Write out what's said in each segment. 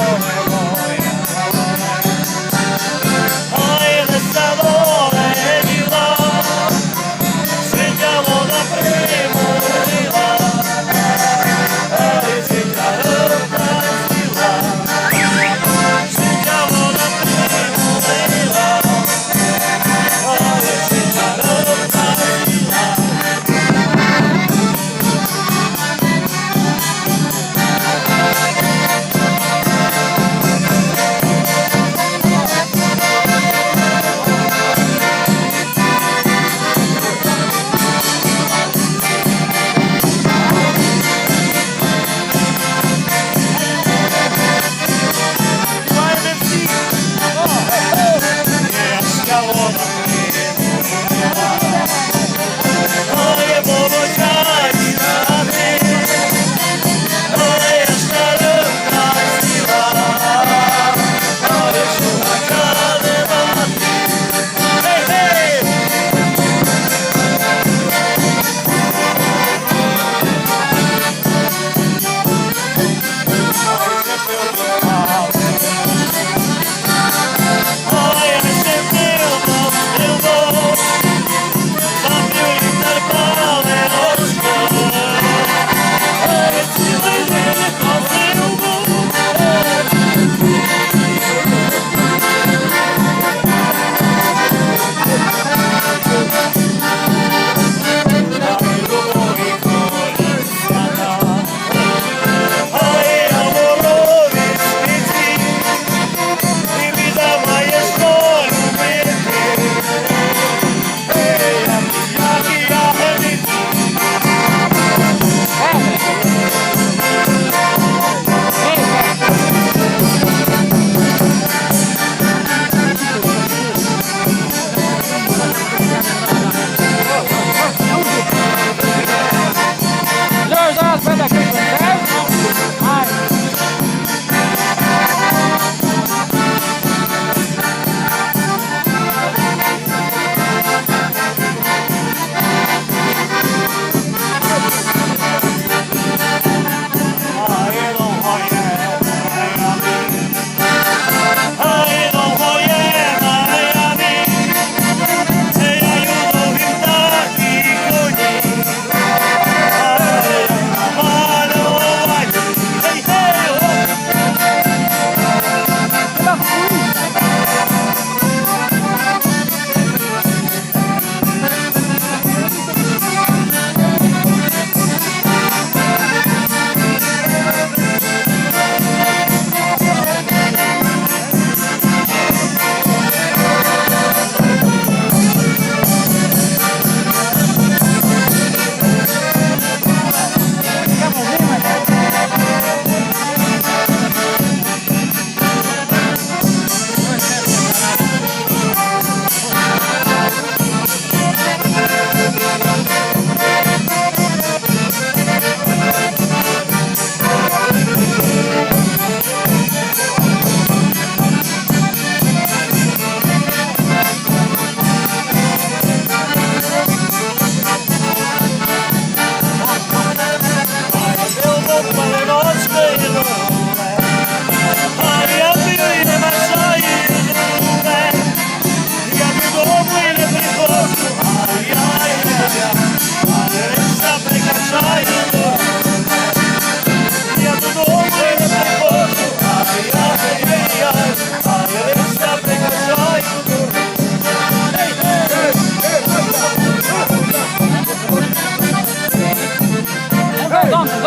Oh,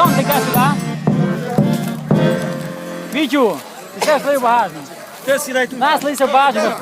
Антон, ти йдеш сюди. Вітю, ти ще свою багажник. Ти сідай тут. Нас лися багажник.